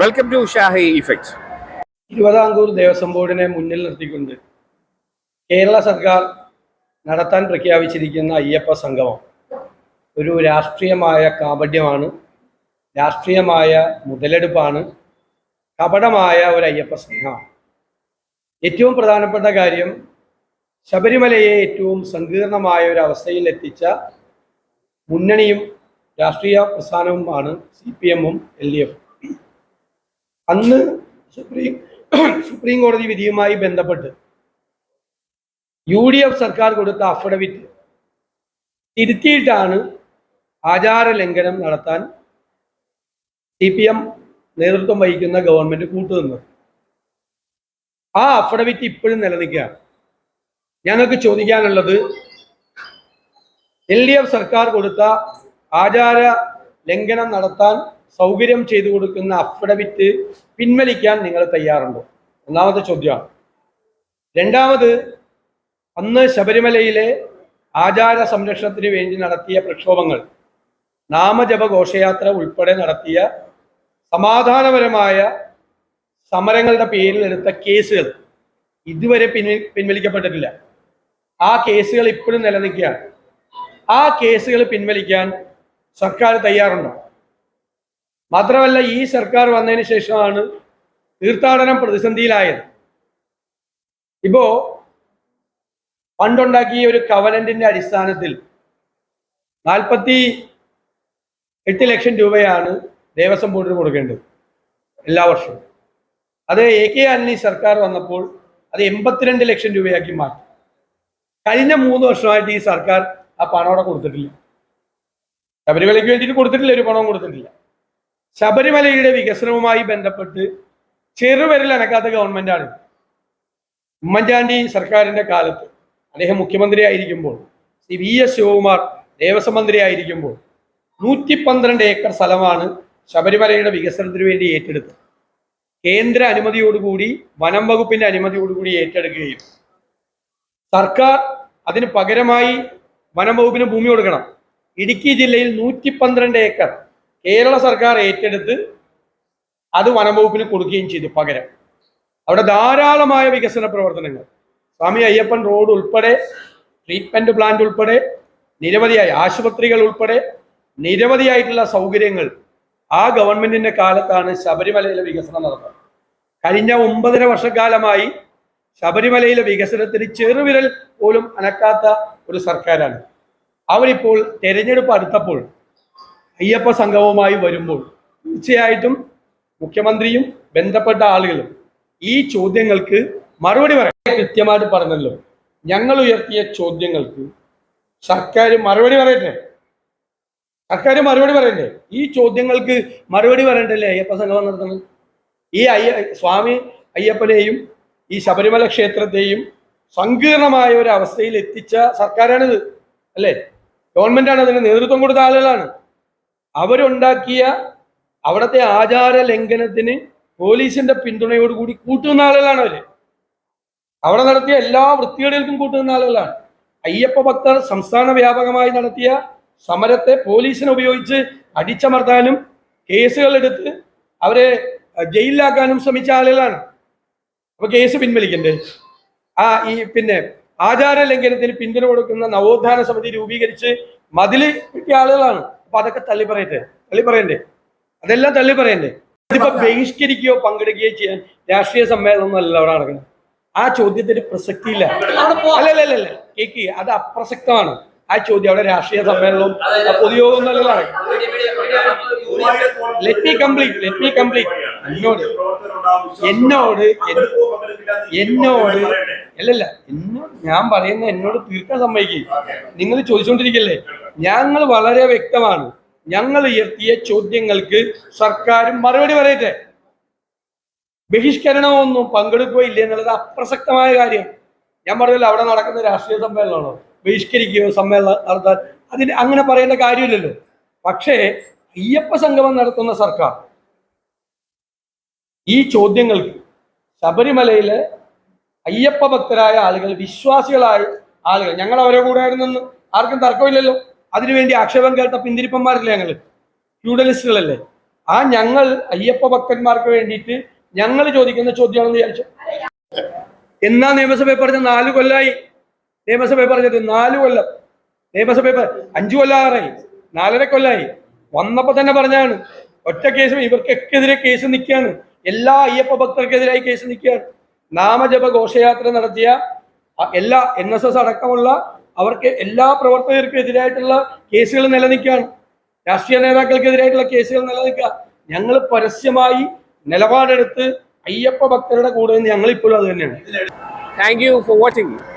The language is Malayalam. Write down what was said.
Welcome to Shahi effect Thiruvithamkoor Devaswom ബോർഡിനെ മുന്നിൽ നിർത്തിക്കൊണ്ട് കേരള സർക്കാർ നടത്താൻ പ്രഖ്യാപിച്ചിരിക്കുന്ന അയ്യപ്പ സംഗമം ഒരു രാഷ്ട്രീയമായ കാപഢ്യമാണ് രാഷ്ട്രീയമായ മുതലെടുപ്പാണ് കപടമായ ഒരു അയ്യപ്പ സംഘമാണ് ഏറ്റവും പ്രധാനപ്പെട്ട കാര്യം ശബരിമലയെ ഏറ്റവും സങ്കീർണമായ ഒരു അവസ്ഥയിൽ എത്തിച്ച മുന്നണിയും രാഷ്ട്രീയ പ്രസ്ഥാനവുമാണ് സി പി എമ്മും എൽ ഡി എഫും. അന്ന് സുപ്രീം സുപ്രീം കോടതി വിധിയുമായി ബന്ധപ്പെട്ട് യു ഡി എഫ് സർക്കാർ കൊടുത്ത അഫിഡവിറ്റ് തിരുത്തിയിട്ടാണ് ആചാര ലംഘനം നടത്താൻ സി പി എം നേതൃത്വം വഹിക്കുന്ന ഗവൺമെന്റ് കൂട്ടുനിന്നത്. ആ അഫിഡവിറ്റ് ഇപ്പോഴും നിലനിൽക്കുകയാണ്. ഞങ്ങൾക്ക് ചോദിക്കാനുള്ളത് എൽ ഡി എഫ് സർക്കാർ കൊടുത്ത ആചാര ലംഘനം നടത്താൻ സൗകര്യം ചെയ്തു കൊടുക്കുന്ന അഫിഡവിറ്റ് പിൻവലിക്കാൻ നിങ്ങൾ തയ്യാറുണ്ടോ? ഒന്നാമത്തെ ചോദ്യമാണ്. രണ്ടാമത് അന്ന് ശബരിമലയിലെ ആചാര സംരക്ഷണത്തിന് വേണ്ടി നടത്തിയ പ്രക്ഷോഭങ്ങൾ നാമജപ ഘോഷയാത്ര ഉൾപ്പെടെ നടത്തിയ സമാധാനപരമായ സമരങ്ങളുടെ പേരിൽ എടുത്ത കേസുകൾ ഇതുവരെ പിൻവ പിൻവലിക്കപ്പെട്ടിട്ടില്ല. ആ കേസുകൾ ഇപ്പോഴും നിലനിൽക്കുകയാണ്. ആ കേസുകൾ പിൻവലിക്കാൻ സർക്കാർ തയ്യാറുണ്ടോ? മാത്രമല്ല ഈ സർക്കാർ വന്നതിന് ശേഷമാണ് തീർത്ഥാടനം പ്രതിസന്ധിയിലായത്. ഇപ്പോ പണ്ടുണ്ടാക്കിയ ഒരു കവനന്റിന്റെ അടിസ്ഥാനത്തിൽ നാൽപ്പത്തി എട്ട് ലക്ഷം രൂപയാണ് ദേവസ്വം ബോർഡിന് കൊടുക്കേണ്ടത് എല്ലാ വർഷവും. അത് എ കെ ആന്റണി സർക്കാർ വന്നപ്പോൾ അത് എൺപത്തിരണ്ട് ലക്ഷം രൂപയാക്കി മാറ്റി. കഴിഞ്ഞ മൂന്ന് വർഷമായിട്ട് ഈ സർക്കാർ ആ പണം അവിടെ കൊടുത്തിട്ടില്ല. ശബരിമലയ്ക്ക് വേണ്ടിയിട്ട് കൊടുത്തിട്ടില്ല ഒരു പണവും കൊടുത്തിട്ടില്ല. ശബരിമലയുടെ വികസനവുമായി ബന്ധപ്പെട്ട് ചെറുവിരൽ അനക്കാത്ത ഗവൺമെന്റാണ് ഉമ്മൻചാണ്ടി സർക്കാരിന്റെ കാലത്ത് അദ്ദേഹം മുഖ്യമന്ത്രി ആയിരിക്കുമ്പോൾ ശ്രീ വി എസ് ശിവകുമാർ ദേവസ്വം മന്ത്രി ആയിരിക്കുമ്പോൾ നൂറ്റി പന്ത്രണ്ട് ഏക്കർ സ്ഥലമാണ് ശബരിമലയുടെ വികസനത്തിന് വേണ്ടി ഏറ്റെടുത്തത്. കേന്ദ്ര അനുമതിയോടുകൂടി വനം വകുപ്പിന്റെ അനുമതിയോടുകൂടി ഏറ്റെടുക്കുകയും സർക്കാർ അതിന് പകരമായി വനം വകുപ്പിന് ഭൂമി കൊടുക്കണം. ഇടുക്കി ജില്ലയിൽ നൂറ്റി പന്ത്രണ്ട് ഏക്കർ കേരള സർക്കാർ ഏറ്റെടുത്ത് അത് വനംവകുപ്പിന് കൊടുക്കുകയും ചെയ്തു പകരം. അവിടെ ധാരാളമായ വികസന പ്രവർത്തനങ്ങൾ. സ്വാമി അയ്യപ്പൻ റോഡ് ഉൾപ്പെടെ ട്രീറ്റ്മെന്റ് പ്ലാന്റ് ഉൾപ്പെടെ നിരവധിയായി ആശുപത്രികൾ ഉൾപ്പെടെ നിരവധിയായിട്ടുള്ള സൗകര്യങ്ങൾ ആ ഗവൺമെന്റിന്റെ കാലത്താണ് ശബരിമലയിലെ വികസനം നടന്നത്. കഴിഞ്ഞ ഒമ്പതര വർഷക്കാലമായി ശബരിമലയിലെ വികസനത്തിന് ചെറുവിരൽ പോലും അനക്കാത്ത ഒരു സർക്കാരാണ്. അവരിപ്പോൾ തെരഞ്ഞെടുപ്പ് അടുത്തപ്പോൾ അയ്യപ്പ സംഘവുമായി വരുമ്പോൾ തീർച്ചയായിട്ടും മുഖ്യമന്ത്രിയും ബന്ധപ്പെട്ട ആളുകളും ഈ ചോദ്യങ്ങൾക്ക് മറുപടി പറയാം. കൃത്യമായിട്ട് പറഞ്ഞല്ലോ ഞങ്ങൾ ഉയർത്തിയ ചോദ്യങ്ങൾക്ക് സർക്കാർ മറുപടി പറയട്ടെ? സർക്കാർ മറുപടി പറയണ്ടേ? ഈ ചോദ്യങ്ങൾക്ക് മറുപടി പറയണ്ടല്ലേ അയ്യപ്പ സംഗമം നടത്തുന്നത് ഈ അയ്യ സ്വാമി അയ്യപ്പനെയും ഈ ശബരിമല ക്ഷേത്രത്തെയും സങ്കീർണമായ ഒരു അവസ്ഥയിൽ എത്തിച്ച സർക്കാരാണിത് അല്ലേ? ഗവൺമെന്റാണ് അതിന് നേതൃത്വം കൊടുത്ത ആളുകളാണ്. അവരുണ്ടാക്കിയ അവിടുത്തെ ആചാര ലംഘനത്തിന് പോലീസിന്റെ പിന്തുണയോടുകൂടി കൂട്ടുന്ന ആളുകളാണ് അവർ. അവിടെ നടത്തിയ എല്ലാ വൃത്തികേടുകൾക്കും കൂട്ടുന്ന ആളുകളാണ്. അയ്യപ്പ ഭക്തർ സംസ്ഥാന വ്യാപകമായി നടത്തിയ സമരത്തെ പോലീസിനെ ഉപയോഗിച്ച് അടിച്ചമർത്താനും കേസുകൾ എടുത്ത് അവരെ ജയിലിലാക്കാനും ശ്രമിച്ച ആളുകളാണ്. അപ്പൊ കേസ് പിൻവലിക്കണ്ടേ? ആ ഈ പിന്നെ ആചാര ലംഘനത്തിന് പിന്തുണ കൊടുക്കുന്ന നവോത്ഥാന സമിതി രൂപീകരിച്ച് മതിൽ കിട്ടിയ ആളുകളാണ്. അപ്പൊ അതൊക്കെ തള്ളി പറയട്ടെ തള്ളി പറയണ്ടേ? അതെല്ലാം തള്ളി പറയണ്ടേ? ഇതിപ്പോ ബഹിഷ്കരിക്കുകയോ പങ്കെടുക്കുകയോ ചെയ്യാൻ രാഷ്ട്രീയ സമ്മേളനം അല്ല അവിടെ നടക്കുന്നത്. ആ ചോദ്യത്തിന് പ്രസക്തിയില്ല. അല്ലല്ലല്ല കേക്ക് അത് അപ്രസക്തമാണ്. ആ ചോദ്യം അവിടെ രാഷ്ട്രീയ സമ്മേളനവും പൊതുയോഗവും നല്ലതാണ് let me complete let me complete എന്നോട് എന്നോട് എന്നോട് അല്ലല്ല എന്നോട് ഞാൻ പറയുന്ന എന്നോട് തീർക്കാൻ സമ്മതിക്കും. നിങ്ങൾ ചോദിച്ചുകൊണ്ടിരിക്കല്ലേ ഞങ്ങൾ വളരെ വ്യക്തമാണ്. ഞങ്ങൾ ഉയർത്തിയ ചോദ്യങ്ങൾക്ക് സർക്കാരും മറുപടി പറയട്ടെ. ബഹിഷ്കരണമൊന്നും പങ്കെടുക്കുക ഇല്ല എന്നുള്ളത് അപ്രസക്തമായ കാര്യം. ഞാൻ പറഞ്ഞല്ലോ അവിടെ നടക്കുന്ന രാഷ്ട്രീയ സമ്മേളനമാണോ? ബഹിഷ്കരിക്കുകയോ സമ്മേളനം നടത്താൻ അതിന് അങ്ങനെ പറയേണ്ട കാര്യമില്ലല്ലോ. പക്ഷേ അയ്യപ്പ സംഗമം നടത്തുന്ന സർക്കാർ ഈ ചോദ്യങ്ങൾക്ക് ശബരിമലയിലെ അയ്യപ്പ ഭക്തരായ ആളുകൾ വിശ്വാസികളായ ആളുകൾ ഞങ്ങൾ അവരെ കൂടെ ആയിരുന്നെന്ന് ആർക്കും തർക്കമില്ലല്ലോ. അതിനുവേണ്ടി ആക്ഷേപം കേട്ട പിന്തിരിപ്പന്മാരല്ലേ ഞങ്ങൾ ഫ്യൂഡലിസ്റ്റുകളല്ലേ? ആ ഞങ്ങൾ അയ്യപ്പ ഭക്തന്മാർക്ക് വേണ്ടിയിട്ട് ഞങ്ങൾ ചോദിക്കുന്ന ചോദ്യമാണെന്ന് വിചാരിച്ചു. എന്നാ നിയമസഭയിൽ പറഞ്ഞ നാല് കൊല്ലായി. നിയമസഭയിൽ പറഞ്ഞത് നാല് കൊല്ലം. നിയമസഭയിൽ അഞ്ചു കൊല്ലാറായി. നാലര കൊല്ലായി. വന്നപ്പോ തന്നെ പറഞ്ഞാണ്. ഒറ്റ കേസ് ഇവർക്കൊക്കെതിരെ കേസ് നിൽക്കുകയാണ്. എല്ലാ അയ്യപ്പ ഭക്തർക്കെതിരായി കേസ് നിൽക്കുകയാണ്. നാമജപ ഘോഷയാത്ര നടത്തിയ എല്ലാ എൻ എസ് എസ് അടക്കമുള്ള അവർക്ക് എല്ലാ പ്രവർത്തകർക്കും എതിരായിട്ടുള്ള കേസുകൾ നിലനിൽക്കുകയാണ്. രാഷ്ട്രീയ നേതാക്കൾക്കെതിരായിട്ടുള്ള കേസുകൾ നിലനിൽക്കുക. ഞങ്ങൾ പരസ്യമായി നിലപാടെടുത്ത് അയ്യപ്പ ഭക്തരുടെ കൂടെ ഇപ്പോഴും അത് തന്നെയാണ്. Thank you for watching.